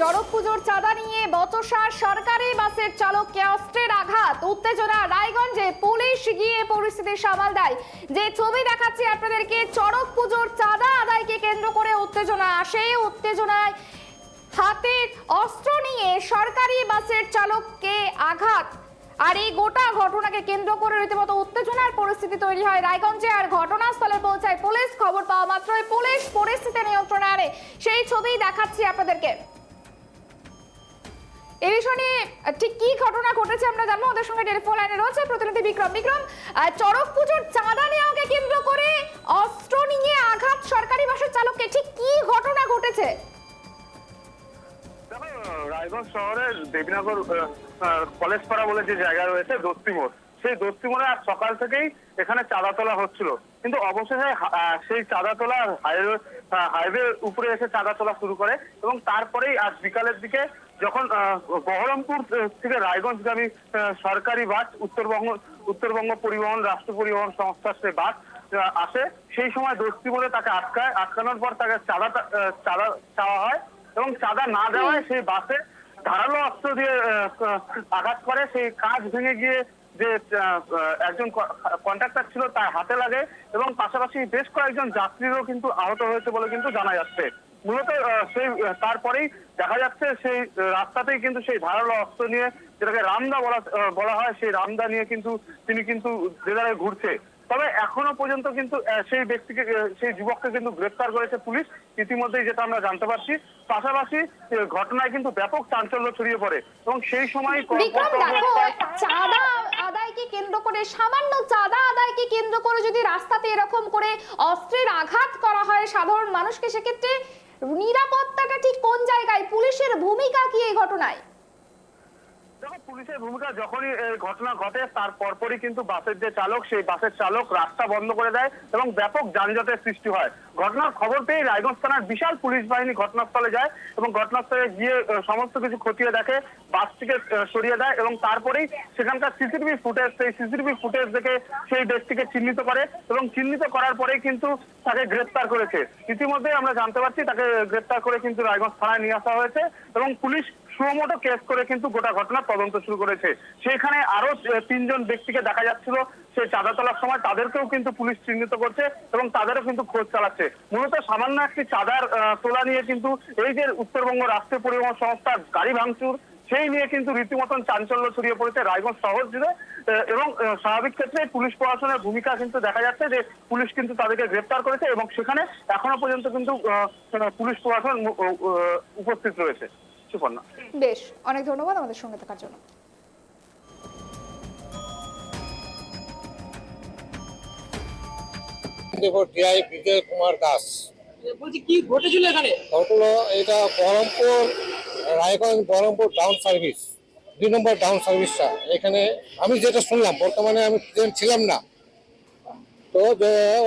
চড়ক পুজোর চাঁদা নিয়ে বচসা সরকারি বাসের চালককে অস্ত্রের আঘাত। উত্তেজনা, রায়গঞ্জে পুলিশ গিয়ে পরিস্থিতি সামাল দেয়। যে ছবি দেখাচ্ছি আপনাদেরকে, চড়ক পুজোর চাঁদা আদায়কে কেন্দ্র করে উত্তেজনা সেই উত্তেজনায় হাতের অস্ত্র নিয়ে সরকারি বাসের চালককে আঘাত। আর এই গোটা ঘটনাকে কেন্দ্র করে রীতিমতো উত্তেজনার পরিস্থিতি তৈরি হয় রায়গঞ্জে। আর ঘটনাস্থলে পৌঁছায় পুলিশ খবর পাওয়া মাত্রই পুলিশ পরিস্থিতি নিয়ন্ত্রণে আনে। সেই ছবি দেখাচ্ছি আপনাদেরকে। বিষয় ঠিক কি ঘটনা ঘটেছে আমরা জানব। ওদের সঙ্গে টেলিফোন লাইনে রয়েছে প্রতিনিধি বিক্রম। বিক্রম পুজোর চাঁদা নেওয়াকে কেন্দ্র করে অস্ত্র নিয়ে আঘাত সরকারি বাসের চালককে। ঠিক কি ঘটনা ঘটেছে? রায়গঞ্জ শহরের দেবীনগর কলেজ পাড়া বলে যে জায়গা রয়েছে, দস্তি মোড়। সেই দস্তি মোড়ে আজ সকাল থেকেই এখানে চাঁদা তোলা হচ্ছিল। কিন্তু অবশেষে সেই চাঁদা তোলা হাইওয়ে হাইওয়ে উপরে এসে চাঁদা তোলা শুরু করে এবং তারপরেই আজ বিকালের দিকে যখন বহরমপুর থেকে রায়গঞ্জগামী সরকারি বাস, উত্তরবঙ্গ উত্তরবঙ্গ পরিবহন, রাষ্ট্র পরিবহন সংস্থার সে বাস আসে, সেই সময় দস্তি বলে তাকে আটকায়, আটকানোর পর তাকে চাঁদা চাঁদা চাওয়া হয় এবং চাঁদা না দেওয়ায় সেই বাসে ধারালো অস্ত্র দিয়ে আঘাত করে, সেই কাজ ভেঙে গিয়ে যে একজন কন্ট্রাক্টর ছিল তার হাতে লাগে এবং পাশাপাশি বেশ কয়েকজন যাত্রীরও কিন্তু আহত হয়েছে বলে কিন্তু জানা যাচ্ছে। মূলত সেই তারপরেই দেখা যাচ্ছে সেই রাস্তাতেই কিন্তু সেই ধারালো অস্ত্র নিয়ে যেটাকে রামদা বলা বলা হয় সেই রামদা নিয়ে কিন্তু তিনি কিন্তু জায়গায় ঘুরছে। তবে এখনও পর্যন্ত কিন্তু সেই ব্যক্তিকে সেই যুবককে কিন্তু গ্রেফতার করেছে পুলিশ। ইতিমধ্যেই যেটা আমরা জানতে পারছি পাশাপাশি ঘটনায় কিন্তু ব্যাপক চাঞ্চল্য ছড়িয়ে পড়ে এবং সেই সময় চাঁদা আদায়কে কেন্দ্র করে সামান্য চাঁদা আদায়কে কেন্দ্র করে যদি রাস্তাতে এরকম করে অস্ত্রের আঘাত করা হয় সাধারণ মানুষকে সেক্ষেত্রে নিরাপত্তাটা ঠিক কোন জায়গায়? পুলিশের ভূমিকা কি এই ঘটনায়? দেখো, পুলিশের ভূমিকা যখনই ঘটনা ঘটে, তার পরপরই কিন্তু বাসের যে চালক, সেই বাসের চালক রাস্তা বন্ধ করে দেয় এবং ব্যাপক যানজটের সৃষ্টি হয়। ঘটনার খবর পেয়ে রায়গঞ্জ থানার বিশাল পুলিশ বাহিনী ঘটনাস্থলে যায় এবং ঘটনাস্থলে গিয়ে সমস্ত কিছু খতিয়ে দেখে, বাসটিকে সরিয়ে দেয় এবং তারপরেই সেখানকার সিসিটিভি ফুটেজ, সেই সিসিটিভি ফুটেজ দেখে সেই ব্যক্তিকে চিহ্নিত করে এবং চিহ্নিত করার পরেই কিন্তু তাকে গ্রেপ্তার করেছে। ইতিমধ্যে আমরা জানতে পারছি, তাকে গ্রেপ্তার করে কিন্তু রায়গঞ্জ থানায় নিয়ে আসা হয়েছে এবং পুলিশ সুমোটো কেস করে কিন্তু গোটা ঘটনা তদন্ত শুরু করেছে। সেখানে আরও তিনজন ব্যক্তিকে দেখা যাচ্ছিল, সেই চাঁদা তোলার সময় তাদেরকেও কিন্তু পুলিশ চিহ্নিত করছে এবং তাদেরও কিন্তু খোঁজ চালাচ্ছে। মূলত সামান্য একটি চাঁদার তোলা নিয়ে কিন্তু এই যে উত্তরবঙ্গ রাষ্ট্রীয় পরিবহন সংস্থার গাড়ি ভাঙচুর, সেই নিয়ে কিন্তু রীতিমতন চাঞ্চল্য ছড়িয়ে পড়েছে রায়গঞ্জ শহর জুড়ে। এবং স্বাভাবিক ক্ষেত্রে পুলিশ প্রশাসনের ভূমিকা কিন্তু দেখা যাচ্ছে যে পুলিশ কিন্তু তাদেরকে গ্রেপ্তার করেছে এবং সেখানে এখনও পর্যন্ত কিন্তু পুলিশ প্রশাসন উপস্থিত রয়েছে। সুপর্ণা বেশ অনেক ধন্যবাদ আমাদের সঙ্গে থাকার জন্য। দেখো টিআই বিজয় কুমার দাস। বলছি কি ঘটেছিল এখানে? ঘটলো এটা বহরমপুর রায়গঞ্জ বহরমপুর ডাউন সার্ভিস দুই নম্বর ডাউন সার্ভিসটা এখানে আমি যেটা শুনলাম বর্তমানে আমি প্রেজেন্ট ছিলাম না। তো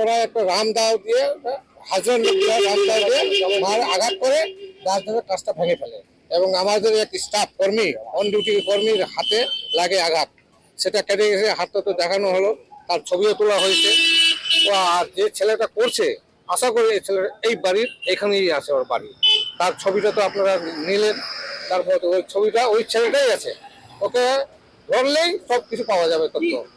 ওরা একটা রাম দাও দিয়ে হাজার রাম দাও দিয়ে মার আঘাত করে যার কাজটা ভেঙে ফেলে। এবং আমাদের এক স্টাফ কর্মী অন ডিউটি কর্মীর হাতে লাগে আঘাত। সেটা কেটে গেছে হাতটা তো দেখানো হলো, তার ছবিও তোলা হয়েছে। আর যে ছেলেটা করছে, আশা করি এই এই বাড়ির এখানেই আছে ওর বাড়ি। তার ছবিটা তো আপনারা নিলেন, তারপর ওই ছবিটা ওই ছেলেটাই আছে। ওকে ধরলেই সব কিছু পাওয়া যাবে তথ্য।